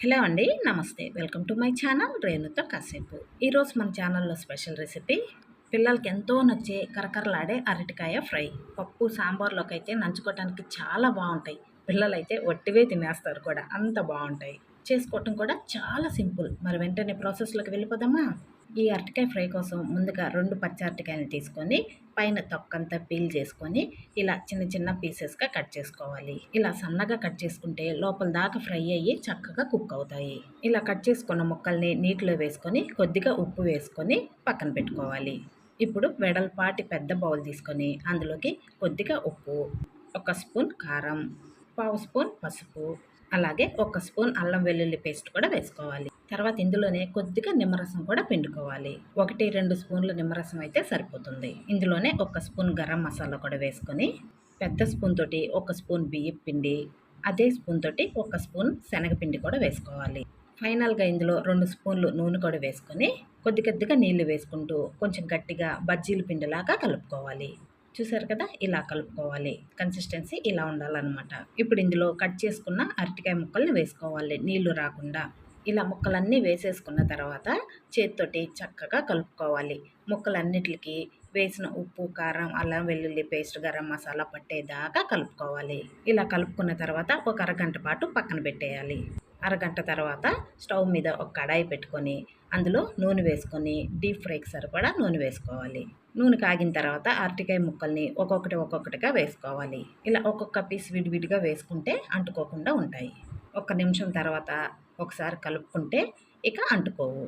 Hello అండి నమస్తే. Welcome to my channel రేణుతో కాసేపు. ఈరోజు మన ఛానల్లో స్పెషల్ రెసిపీ పిల్లలకి ఎంతో నచ్చే కరకరలాడే అరటికాయ ఫ్రై. పప్పు సాంబార్లోకి అయితే నంచుకోవడానికి చాలా బాగుంటాయి. పిల్లలైతే ఒట్టివే తినేస్తారు కూడా అంత బాగుంటాయి. చేసుకోవటం కూడా చాలా సింపుల్. మరి వెంటనే ప్రాసెస్లోకి వెళ్ళిపోదామా? ఈ అరటికాయ ఫ్రై కోసం ముందుగా రెండు పచ్చి అరటికాయలు తీసుకొని పైన తొక్కంతా పీల్ చేసుకొని ఇలా చిన్న చిన్న పీసెస్గా కట్ చేసుకోవాలి. ఇలా సన్నగా కట్ చేసుకుంటే లోపల దాకా ఫ్రై అయ్యి చక్కగా కుక్ అవుతాయి. ఇలా కట్ చేసుకున్న ముక్కల్ని నీటిలో వేసుకొని కొద్దిగా ఉప్పు వేసుకొని పక్కన పెట్టుకోవాలి. ఇప్పుడు వెడల్పాటి పెద్ద బౌల్ తీసుకొని అందులోకి కొద్దిగా ఉప్పు ఒక స్పూన్ కారం పావు స్పూన్ పసుపు అలాగే ఒక స్పూన్ అల్లం వెల్లుల్లి పేస్ట్ కూడా వేసుకోవాలి. తర్వాత ఇందులోనే కొద్దిగా నిమ్మరసం కూడా పిండుకోవాలి. ఒకటి రెండు స్పూన్ల నిమ్మరసం అయితే సరిపోతుంది. ఇందులోనే ఒక స్పూన్ గరం మసాలా కూడా వేసుకొని పెద్ద స్పూన్ తోటి ఒక స్పూన్ బియ్యం పిండి అదే స్పూన్ తోటి ఒక స్పూన్ శనగపిండి కూడా వేసుకోవాలి. ఫైనల్గా ఇందులో రెండు స్పూన్లు నూనె కూడా వేసుకొని కొద్ది కొద్దిగా నీళ్ళు వేసుకుంటూ కొంచెం గట్టిగా బజ్జీల పిండిలాగా కలుపుకోవాలి. చూసారు కదా? ఇలా కలుపుకోవాలి. కన్సిస్టెన్సీ ఇలా ఉండాలన్నమాట. ఇప్పుడు ఇందులో కట్ చేసుకున్న అరటికాయ ముక్కల్ని వేసుకోవాలి నీళ్ళు రాకుండా. ఇలా ముక్కలన్నీ వేసేసుకున్న తర్వాత చేతితోటి చక్కగా కలుపుకోవాలి. ముక్కలన్నిటికి వేసిన ఉప్పు కారం అల్లం వెల్లుల్లి పేస్ట్ గరం మసాలా పట్టేదాకా కలుపుకోవాలి. ఇలా కలుపుకున్న తర్వాత ఒక అరగంట పాటు పక్కన పెట్టేయాలి. అరగంట తర్వాత స్టవ్ మీద ఒక కడాయి పెట్టుకొని అందులో నూనె వేసుకొని డీప్ ఫ్రైకి సరిపడా నూనె వేసుకోవాలి. నూనె కాగిన తర్వాత అరటికాయ ముక్కల్ని ఒక్కొక్కటి ఒక్కొక్కటిగా వేసుకోవాలి. ఇలా ఒక్కొక్క పీస్ విడివిడిగా వేసుకుంటే అంటుకోకుండా ఉంటాయి. ఒక్క నిమిషం తర్వాత ఒకసారి కలుపుకుంటే ఇక అంటుకోవు.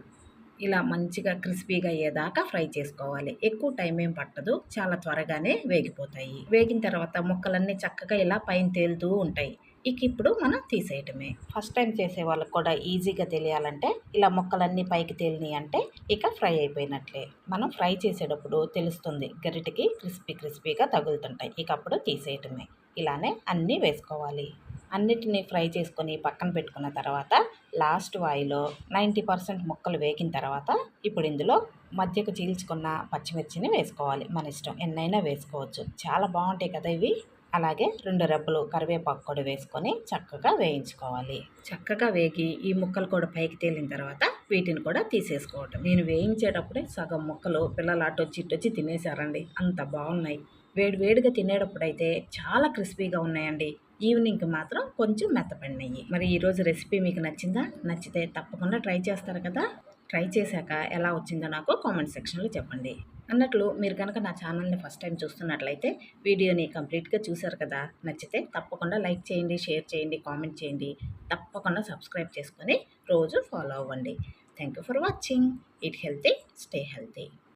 ఇలా మంచిగా క్రిస్పీగా అయ్యేదాకా ఫ్రై చేసుకోవాలి. ఎక్కువ టైం ఏం పట్టదు. చాలా త్వరగానే వేగిపోతాయి. వేగిన తర్వాత ముక్కలన్నీ చక్కగా ఇలా పైన తేలుతూ ఉంటాయి. ఇక ఇప్పుడు మనం తీసేయటమే. ఫస్ట్ టైం చేసే వాళ్ళకి కూడా ఈజీగా తెలియాలంటే ఇలా ముక్కలన్నీ పైకి తేలినాయి అంటే ఇక ఫ్రై అయిపోయినట్లే. మనం ఫ్రై చేసేటప్పుడు తెలుస్తుంది గరిటికి క్రిస్పీ క్రిస్పీగా తగులుతుంటాయి. ఇక అప్పుడు తీసేయటమే. ఇలానే అన్నీ వేసుకోవాలి. అన్నిటినీ ఫ్రై చేసుకొని పక్కన పెట్టుకున్న తర్వాత లాస్ట్ వాయిలో నైంటీ పర్సెంట్ ముక్కలు వేగిన తర్వాత ఇప్పుడు ఇందులో మధ్యకు చీల్చుకున్న పచ్చిమిర్చిని వేసుకోవాలి. మన ఇష్టం ఎన్నైనా వేసుకోవచ్చు. చాలా బాగుంటాయి కదా ఇవి. అలాగే రెండు రెబ్బలు కరివేపాకు కూడా వేసుకొని చక్కగా వేయించుకోవాలి. చక్కగా వేగి ఈ ముక్కలు కూడా పైకి తేలిన తర్వాత వీటిని కూడా తీసేసుకోవటం. నేను వేయించేటప్పుడే సగం ముక్కలు పిల్లలు అటొచ్చి ఇటొచ్చి తినేశారండి. అంత బాగున్నాయి. వేడి వేడిగా తినేటప్పుడైతే చాలా క్రిస్పీగా ఉన్నాయండి. ఈవినింగ్కి మాత్రం కొంచెం మెత్తపడినాయి. మరి ఈరోజు రెసిపీ మీకు నచ్చిందా? నచ్చితే తప్పకుండా ట్రై చేస్తారు కదా? ట్రై చేశాక ఎలా వచ్చిందో నాకు కామెంట్ సెక్షన్లో చెప్పండి. అన్నట్లు మీరు కనుక నా ఛానల్ని ఫస్ట్ టైం చూస్తున్నట్లయితే వీడియోని కంప్లీట్గా చూసారు కదా నచ్చితే తప్పకుండా లైక్ చేయండి షేర్ చేయండి కామెంట్ చేయండి. తప్పకుండా సబ్స్క్రైబ్ చేసుకొని రోజు ఫాలో అవ్వండి. Thank you for watching. Eat healthy stay healthy.